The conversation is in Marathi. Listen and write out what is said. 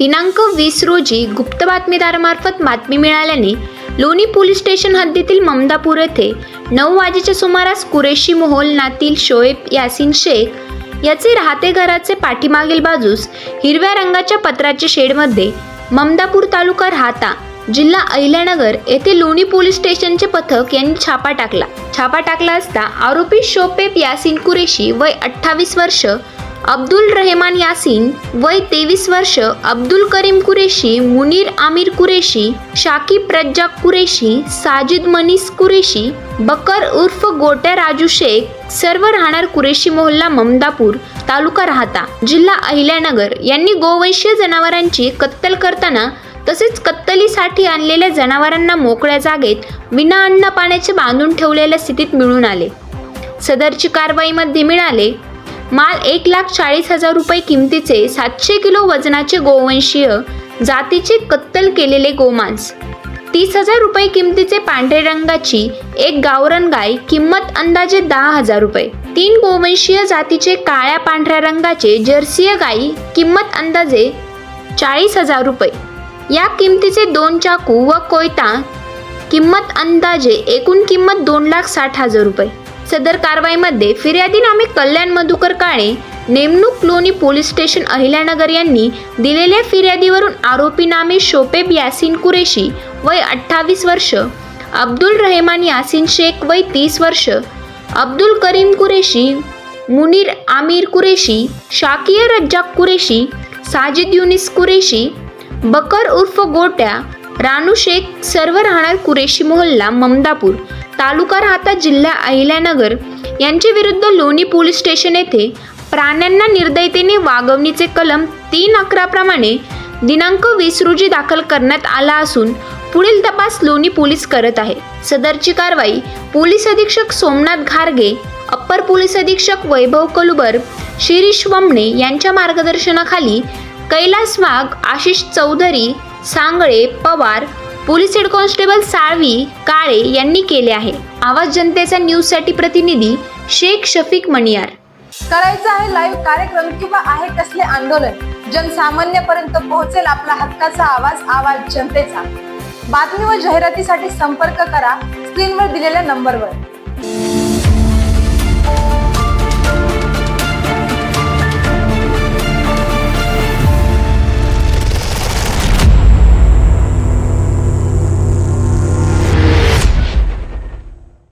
दिनांक वीस रोजी गुप्त बातमीदारामार्फत बातमी मिळाल्याने लोणी पोलीस स्टेशन हद्दीतील ममदापूर येथे नऊ वाजेच्या सुमारास कुरेशी मोहोल नातील शोएब यासिन शेख याचे राहते घराचे पाठीमागील बाजूस हिरव्या रंगाच्या पत्राच्या शेडमध्ये ममदापूर तालुका राहता जिल्हा अहिल्यानगर येथे लोणी पोलीस स्टेशनचे पथक यांनी छापा टाकला. छापा टाकला असता आरोपी शोपेप यासिन कुरेशी वय अठ्ठावीस वर्ष अब्दुल रहमान यासिन वय तेवीस वर्ष अब्दुल करीम कुरेशी मुनीर आमिर कुरेशी शाकिब प्रज्जा कुरेशी साजिद मनीस कुरेशी बकर उर्फ गोट्या राजू शेख सर्व राहणार कुरेशी मोहल्ला ममदापूर तालुका राहता. जिल्हा अहिल्यानगर यांनी गोवंशीय जनावरांची कत्तल करताना तसेच कत्तलीसाठी आणलेल्या जनावरांना मोकळ्या जागेत विना अन्न पाण्याचे बांधून ठेवलेल्या स्थितीत मिळून आले. सदरची कारवाईमध्ये मिळाले माल एक लाख चाळीस हजार रुपये किमतीचे सातशे किलो वजनाचे गोवंशीय जातीचे कत्तल केलेले गोमांस. तीस हजार रुपये किमतीचे पांढरे रंगाची एक गावरण गाय किंमत अंदाजे दहा हजार रुपये. तीन गोवंशीय जातीचे काळ्या पांढऱ्या रंगाचे जर्सीय गाई किंमत अंदाजे चाळीस हजार रुपये. या किमतीचे दोन चाकू व कोयता किंमत अंदाजे एकूण किंमत दोन लाख साठ हजार रुपये. सदर कारवाईमध्ये फिर्यादीनामे कल्याण मधुकर काळे नेमणूक लोणी पोलीस स्टेशन अहिल्यानगर यांनी दिलेल्या फिर्यादीवरून आरोपी नामे शोपेब यासिन कुरेशी वय अठ्ठावीस वर्ष अब्दुल रहमान यासिन शेख वय तीस वर्ष अब्दुल करीम कुरेशी मुनीर आमिर कुरेशी शाकिय रज्जाक कुरेशी साजिद युनिस कुरेशी बकर उर्फ गोट्या रानू शेख सर्व राहणार कुरेशी मोहल्ला ममदापूर तालुका राहता जिल्हा अहिल्यानगर यांच्या विरुद्ध लोणी पोलीस स्टेशन येथे प्राण्यांना निर्दयतेने वागवणीचे कलम तीन अकराप्रमाणे दिनांक वीस रोजी दाखल करण्यात आला असून पुढील तपास लोणी पोलीस करत आहे. सदरची कारवाई पोलीस अधीक्षक सोमनाथ घारगे अप्पर पोलीस अधीक्षक वैभव कलुबर शिरीष वमणे यांच्या मार्गदर्शनाखाली Kailas Wagh Ashish Chaudhari Sangle Pawar police head constable Salvi Kale यांनी केले आहे. आवाज जनतेचा न्यूजसाठी प्रतिनिधी शेख शफीक मणियार. करायचं आहे लाईव्ह कार्यक्रम किंवा आहे कसले आंदोलन? जनसामान्यपर्यंत पोहोचेल आपला हक्काचा आवाज आवाज जनतेचा. बातमी व जाहिरातीसाठी संपर्क करा स्क्रीनवर दिलेल्या नंबरवर.